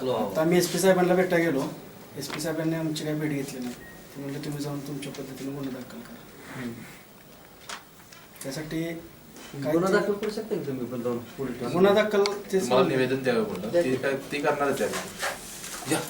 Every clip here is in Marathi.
आता आम्ही एस पी साहेबांना भेटायला गेलो. एस पी साहेबांनी आमची काही भेट घेतली नाही. ते म्हणले तुम्ही जाऊन तुमच्या पद्धतीने गुन्हा दाखल करा. त्यासाठी काय गुन्हा दाखल करू शकता का तुम्ही पण जाऊन पोलीस स्टेशन? गुन्हा दाखल ते मला निवेदन द्यावं बोललं. ती काय ती करणारच आहे. या.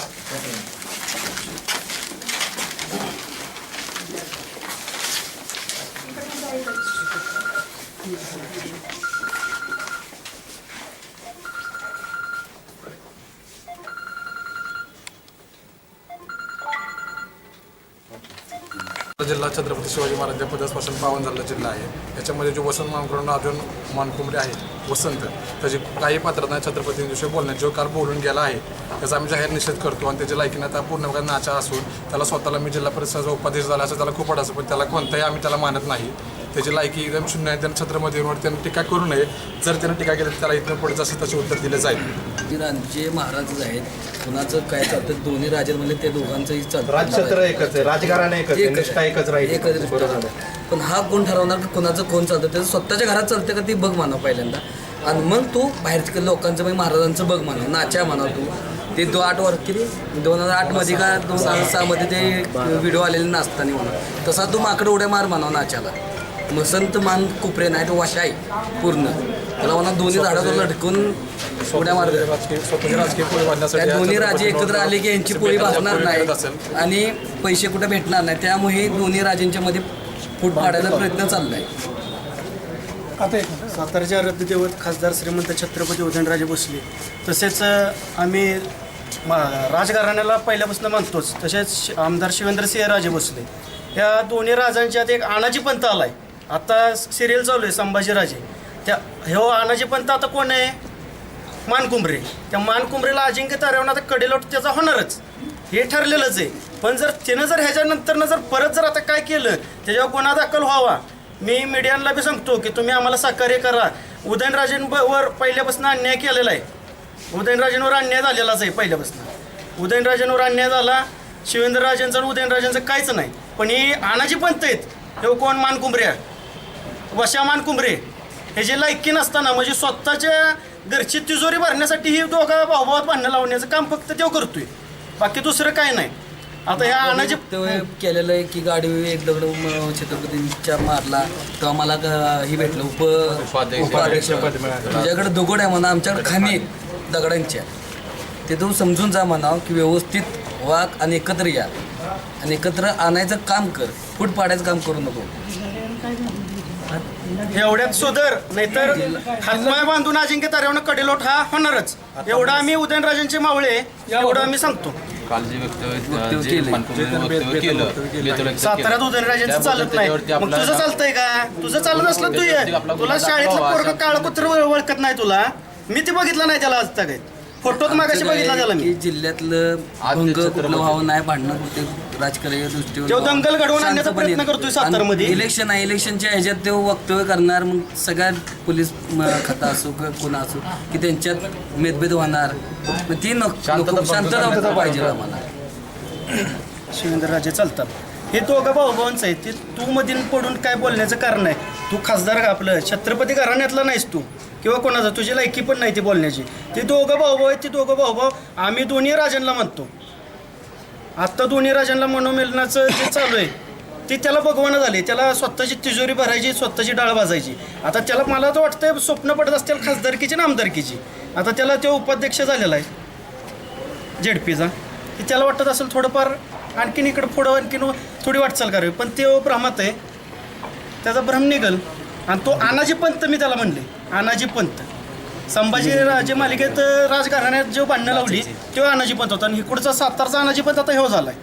जिल्हा छत्रपती शिवाजी महाराज पदापासून पावन झालेला जिल्हा आहे. याच्यामध्ये जो वसंत मानकुंड अजून मानकुंबरे आहे वसंत त्याची काही पात्रता छत्रपतींविषयी बोलण्यात जो काल बोलून गेला आहे त्याचा आम्ही जाहीर निषेध करतो आणि त्याची लायकीनं आता पूर्णपणे नाचा असून त्याला स्वतःला मी जिल्हा परिषदेचा उपाध्यक्ष झाला असं त्याला खूप असं पण त्याला कोणताही आम्ही त्याला मानत नाही. त्याची लायकी एकदम शून्य आहे त्यानं छत्रपतींवर त्यानं टीका करू नये. जर त्यानं टीका केली तर त्याला इथून पुढे जसं तसे उत्तर दिले जाईल. जे राजे महाराजच आहेत कुणाचं काय चालतं दोन्ही राजांमध्ये ते दोघांचंही चालतं. राजछत्र एकच आहे राजकारण एकच आहे एकच एकच राहील. पण हा कोण ठरवणार की कोणाचं कोण चालतं त्याचं स्वतःच्या घरात चालतं का ती बघ म्हणा पहिल्यांदा. आणि मग तू बाहेरच्या लोकांचं म्हणजे महाराजांचं बघ म्हणा नाच्या म्हणा तू. ते दो आठ वर किती? दोन हजार आठमध्ये का दोन हजार सहामध्ये ते व्हिडिओ आलेले नाचताना म्हणा. तसा तू माकडं उड्या मार म्हणा नाच्याला. मसंत मान कुपरे नाही तो वाशा आहे पूर्ण. त्याला म्हणा दोन्ही झाडावर लटकून उड्या मार राजकीय पोळी बांधण्यासाठी दोन्ही राजे एकत्र आले की यांची पोळी भासणार पोळी नाही आणि पैसे कुठे भेटणार नाही त्यामुळे दोन्ही राजांच्या मध्ये फूट पाडायचा प्रयत्न चाललाय. सातारच्या रद्ददेवत खासदार श्रीमंत छत्रपती उदयनराजे भोसले. तसेच आम्ही म- राजघराण्याला पहिल्यापासून मानतोच. तसेच आमदार शिवेंद्रसिंह राजे भोसले. या दोन्ही राजांच्यात एक आनाजी पंत आलाय. आता सिरियल चालू आहे संभाजीराजे. त्या हो आनाजी पंत आता कोण आहे? मानकुंबरे. त्या मानकुंबरेला अजिंक्य तारेवून आता कडेलोट त्याचा होणारच. हे ठरलेलंच आहे. पण जर त्यानं जर ह्याच्यानंतरनं जर परत जर आता काय केलं त्याच्यावर गुन्हा दाखल व्हावा. मी मीडियांना बी सांगतो की तुम्ही आम्हाला सहकार्य करा. उदयनराजेंवर पहिल्यापासून अन्याय केलेला आहे. उदयनराजेंवर अन्याय झालेलाच आहे पहिल्यापासून. उदयनराजेंवर अन्याय झाला शिवेंद्रराजेंचा आणि उदयनराजेंचं काहीच नाही. पण ही आणाजी पंत आहेत. हे कोण? मानकुंबऱ्या वशा मानकुंबरे हे जे लायकी नसताना म्हणजे स्वतःच्या घरची तिजोरी भरण्यासाठी ही दोघा भाऊभावात भांडणं लावण्याचं काम फक्त तो करतोय. बाकी दुसरं काय नाही. आता ह्या वक्तव्य केलेलं आहे की गाडी एक दगड म- छत्रपतींच्या मारला तेव्हा मला ही भेटलं उप उपाध्यक्ष. उपाध्यक्ष. तुझ्याकडे दगड आहे म्हणा आमच्याकडे खाणी आहेत दगडांच्या. ते तू समजून जा म्हणावं की व्यवस्थित वाक आणि एकत्र या. आणि एकत्र आणायचं काम कर फूट पाडायचं काम करू नको. एवढ्यात सुधर नाहीतर हातमाय बांधून अजिंक्य तारेवणं कडेलोट हा होणारच. एवढं आम्ही उदयनराजेंचे मावळे एवढं आम्ही सांगतो. काल जे वक्तव्य वक्तव्य जे केलंय. मानकुंबरेने वक्तव्य केलं. बेतोल वक्तव्य साताऱ्यात. उदयनराजेंचं चालत नाही. मग तुझं चालतंय का? तुझं चालत असलं तू ये. तुला शाळेतलं पोरग काळ कुत्र ओळखत नाही तुला. मी ते बघितलं नाही त्याला आज तक. फोटोत मागाशी बघितला त्याला मी. की जिल्ह्यातलं भंग कुठलं व्हावं नाही भांडणं कुठे राजकीय दृष्टीवर दंगल घडवून आणण्याचा प्रयत्न करतोय सातारमध्ये. इलेक्शन आहे इलेक्शनच्या ह्याच्यात ते वक्तव्य करणार मग सगळ्यात पोलीस म, खाता असो किंवा कोण असो की त्यांच्यात मेदभेद होणार. मग ती नको शांतता नको- शांतता पाहिजे आम्हाला. शिवेंद्रराजे चालतात. हे दोघं भाऊ आहे. ते तू मधील पडून काय बोलण्याचं कारण आहे तू खासदार का आपलं? छत्रपती घराण्यातला नाहीस तू. किंवा कोणाचा? तुझी लायकी पण नाही ती बोलण्याची. ते दोघं भाऊभाऊ आहेत ते दोघं भाऊभाऊ आम्ही दोन्ही राजांना म्हणतो आत्ता दोन्ही राजांना मनोमिलनाचं जे चालू आहे ते त्याला भगवान झाले त्याला स्वतःची तिजोरी भरायची स्वतःची डाळ भाजायची. आता त्याला मला तर वाटतं स्वप्न पडत असतील खासदारकीची आणि आमदारकीची. आता त्याला तो उपाध्यक्ष झालेला आहे. जेडपीचा. ते त्याला वाटत असेल थोडंफार आणखीन इकडं पुढं आणखीन थोडी वाटचाल करावी. पण ते भ्रमात आहे. त्याचा भ्रम निघल. आणि तो अनाजी पंत मी त्याला म्हणले. अनाजी पंत. संभाजी राजे मालिकेत राजघराण्यात जो भांडणं लावली तो अनाजी पंत होता. आणि इकडचा सातारचा अनाजी पंत आता ह्यो झालाय.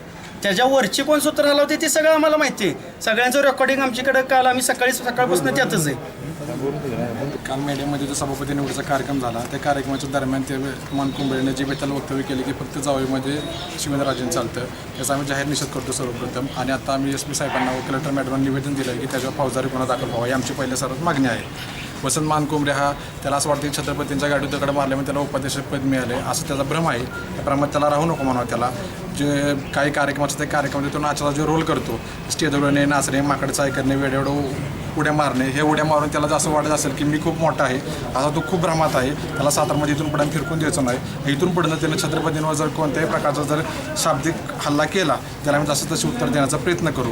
त्याच्या वरची कोण सूत्र लावते ते सगळं आम्हाला माहिती आहे. सगळ्यांचं रेकॉर्डिंग आमच्याकडे काल आम्ही सकाळी सकाळपासून त्यातच आहे. काल मेडियामध्ये जो सभापती निवडीचा कार्यक्रम झाला त्या कार्यक्रमाच्या दरम्यान ते मानकुंबरेने जे बेताल वक्तव्य केले की फक्त जावळीमध्ये शिवेंद्रराजेंनी चालतं त्याचा आम्ही जाहीर निषेध करतो सर्वप्रथम. आणि आता आम्ही एस पी साहेबांना व कलेक्टर मॅडमांना निवेदन दिलं आहे की त्याच्यावर फौजदारी गुन्हा दाखल व्हावा ही आमची पहिल्या सर्वात मागणी आहे. वसंत मानकुंबरे हा त्याला असं वाटतं की छत्रपतींच्या गाडीत दगड मारल्यामुळे त्याला उपाध्यक्षपद मिळाले असं त्याचा भ्रम आहे. त्याप्रमाणे त्याला राहू नको म्हणावं त्याला. जे काही कार्यक्रमाचं ते त्या कार्यक्रमात तो नाचाचा जो रोल करतो स्टेजवर येणे नाचणे माकडचा ऐकणे वेळ उड्या मारणे हे उड्या मारून त्याला जसं वाटत असेल की मी खूप मोठा आहे आता तो खूप भ्रमात आहे त्याला सातारमध्ये इथून पुढे फिरकून द्यायचं नाही. इथून पुढे त्याने छत्रपतींवर जर कोणत्याही प्रकारचा जर शाब्दिक हल्ला केला त्याला आम्ही जसं तसे उत्तर देण्याचा प्रयत्न करू.